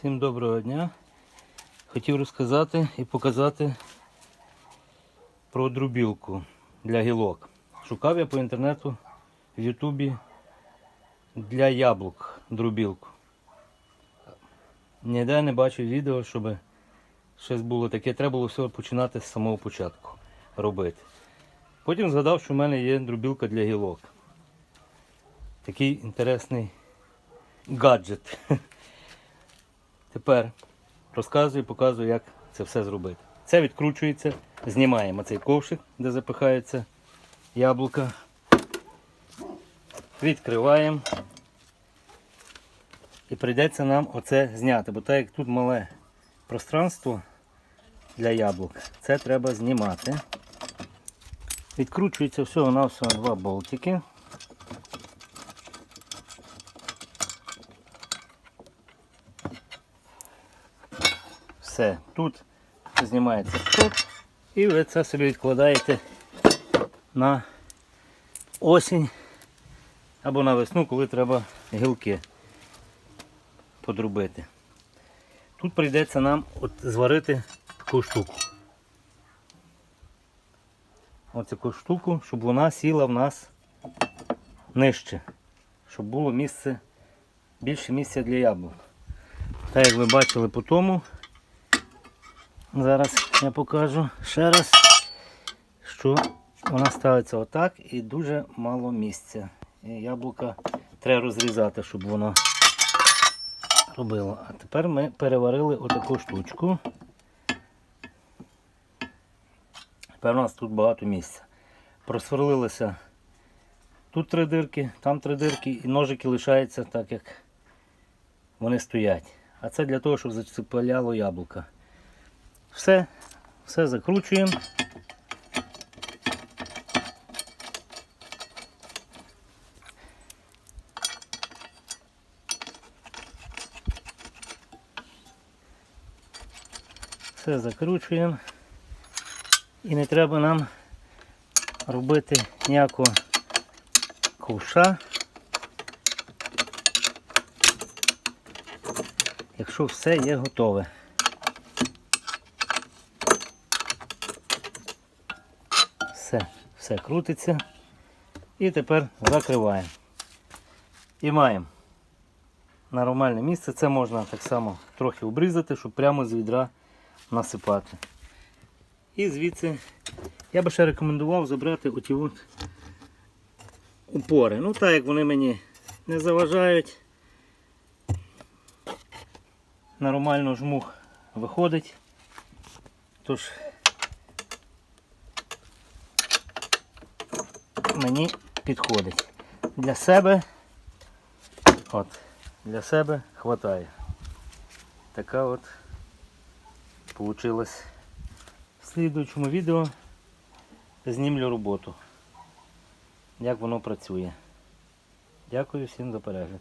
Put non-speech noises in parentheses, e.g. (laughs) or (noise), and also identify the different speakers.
Speaker 1: Всім доброго дня. Хотів розказати і показати про друбілку для гілок. Шукав я по інтернету в Ютубі для яблук друбілку. Ніде не бачив відео, щоб щось було таке. Треба було все починати з самого початку робити. Потім згадав, що в мене є друбілка для гілок. Такий інтересний гаджет. (laughs) Тепер розказую, показую, як це все зробити. Це відкручується, знімаємо цей ковшик, де запихається яблука. Відкриваємо. І прийдеться нам оце зняти, бо так як тут мале пространство для яблук, це треба знімати. Відкручується всього на всього два болтики. Все, тут знімається тут і ви це собі відкладаєте на осінь або на весну, коли треба гілки подрубити. Тут прийдеться нам от зварити таку штуку. Ось штуку, щоб вона сіла в нас нижче, щоб було місце, більше місця для яблук. Так як ви бачили по тому, зараз я покажу ще раз, що вона ставиться отак і дуже мало місця. І яблука треба розрізати, щоб воно робило. А тепер ми переварили отаку штучку. Тепер у нас тут багато місця. Просверлилися тут три дирки, там три дирки, і ножики лишаються так, як вони стоять. А це для того, щоб зацепляло яблука. Все, все закручуємо. Все закручуємо. І не треба нам робити ніякого ковша. Якщо все є готове. Все крутиться. І тепер закриваємо. І маємо нормальне місце. Це можна так само трохи обрізати, щоб прямо з відра насипати. І звідси я би ще рекомендував забрати оті от упори. Ну так як вони мені не заважають. Нормально жмух виходить. Тож мені підходить. Для себе от, для себе хватає. Така от получилась. В слідуючому відео знімлю роботу. Як воно працює. Дякую всім за перегляд.